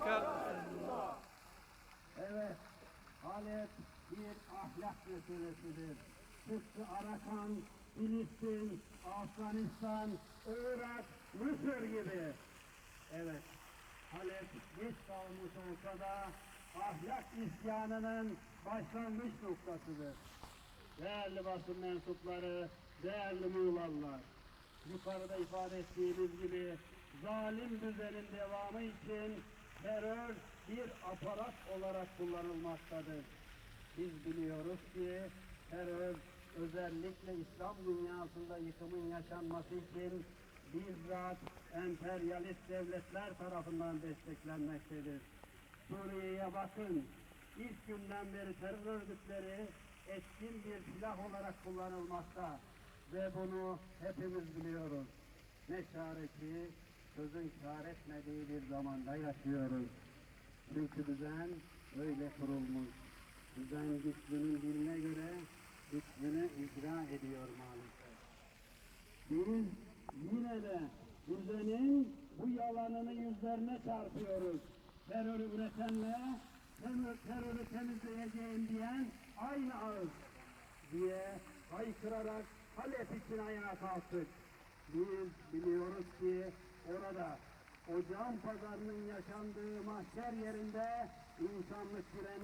Harika. Evet, Halep bir ahlak meselesidir. Tıpkı Arakan, Filistin, Afganistan, Irak, Mısır gibi. Evet, Halep geç kalmış olsa da ahlak isyanının başlangıç noktasıdır. Değerli basın mensupları, değerli Muğlalılar, yukarıda ifade ettiğimiz gibi zalim düzenin devamı için terör bir aparat olarak kullanılmaktadır. Biz biliyoruz ki terör özellikle İslam dünyasında yıkımın yaşanması için bizzat emperyalist devletler tarafından desteklenmektedir. Suriye'ye bakın. İlk günden beri terör örgütleri etkin bir silah olarak kullanılmakta ve bunu hepimiz biliyoruz. Ne çare ki sözün kâr etmediği bir zamanda yaşıyoruz. Çünkü düzen öyle kurulmuş. Düzen güçlünün diline göre güçlünü icra ediyor maalesef. Biz yine de düzenin bu yalanını yüzlerine çarpıyoruz. Terörü üretenle terör, terörü temizleyeceğim diyen aynı ağız diye haykırarak Halep için ayağa kalktık. Biz biliyoruz ki orada o can pazarının yaşandığı mahşer yerinde insanlık direniyor.